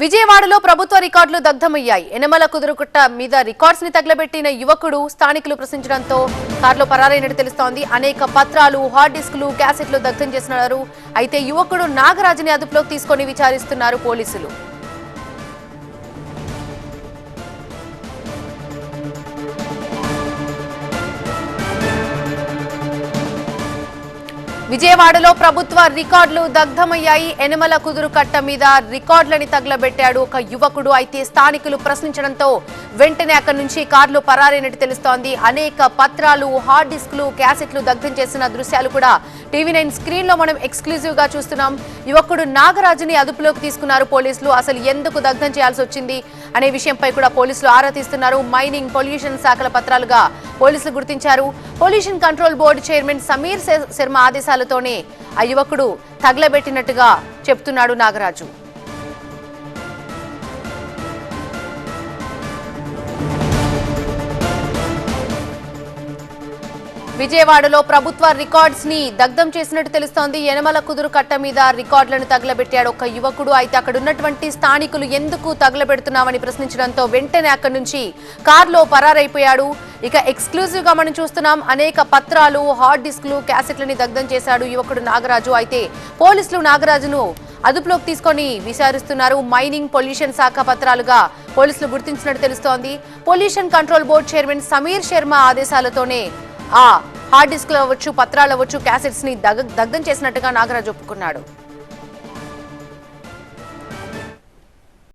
విజయవాడలో ప్రభుత్వ రికార్డులు దగ్ధమయ్యాయి. ఎనమల కుదురుకుట్ట మీద రికార్డ్స్ని తగలబెట్టిన యువకుడు స్థానికులు ప్రశ్నించడంతో కారులో పరారైనట్టు తెలుస్తోంది. అనేక పత్రాలు హార్డ్ డిస్కులు క్యాసెట్లు దగ్ధం చేస్తున్నారు. అయితే యువకుడు నాగరాజుని అదుపులోకి తీసుకొని విచారిస్తున్నారు పోలీసులు. విజయవాడలో ప్రభుత్వ రికార్డులు దగ్ధమయ్యాయి. ఎనమల కుదురు కట్ట మీద రికార్డులని తగలబెట్టాడు ఒక యువకుడు. అయితే స్థానికులు ప్రశ్నించడంతో వెంటనే అక్కడి నుంచి కార్లు పరారైనట్టు తెలుస్తోంది. అనేక పత్రాలు హార్డ్ డిస్క్లు క్యాసెట్లు దగ్ధం చేసిన దృశ్యాలు కూడా టీవీ నైన్ స్క్రీన్లో మనం ఎక్స్క్లూజివ్గా చూస్తున్నాం. యువకుడు నాగరాజుని అదుపులోకి తీసుకున్నారు పోలీసులు. అసలు ఎందుకు దగ్ధం చేయాల్సి వచ్చింది అనే విషయంపై కూడా పోలీసులు ఆరా తీస్తున్నారు. మైనింగ్ పొల్యూషన్ శాఖల పత్రాలుగా పోలీసులు గుర్తించారు. Pollution control board chairman Sameer Sharma ఆదేశాలతోనే ఆ యువకుడు తగలబెట్టినట్టుగా చెప్తున్నాడు నాగరాజు. విజయవాడలో ప్రభుత్వ రికార్డ్స్ని దగ్ధం చేసినట్టు తెలుస్తోంది. యనమల కుదురు కట్ట మీద రికార్డులను తగలబెట్టాడు ఒక యువకుడు. అయితే అక్కడ ఉన్నటువంటి స్థానికులు ఎందుకు తగలబెడుతున్నామని ప్రశ్నించడంతో వెంటనే అక్కడి నుంచి కారులో పరారైపోయాడు. ఇక ఎక్స్క్లూజివ్గా మనం చూస్తున్నాం అనేక పత్రాలు హార్డ్ డిస్క్లు క్యాసెట్లని దగ్ధం చేశాడు యువకుడు నాగరాజు. అయితే పోలీసులు నాగరాజును అదుపులోకి తీసుకొని విచారిస్తున్నారు. మైనింగ్ పొల్యూషన్ శాఖ పత్రాలుగా పోలీసులు గుర్తించినట్టు తెలుస్తోంది. Pollution control board chairman Sameer Sharma ఆదేశాలతోనే ఆ హార్డ్ డిస్క్లు అవ్వచ్చు పత్రాలు అవ్వచ్చు క్యాసెట్స్ని దగ- దగ్ధం చేసినట్టుగా నాగరాజు ఒప్పుకున్నాడు.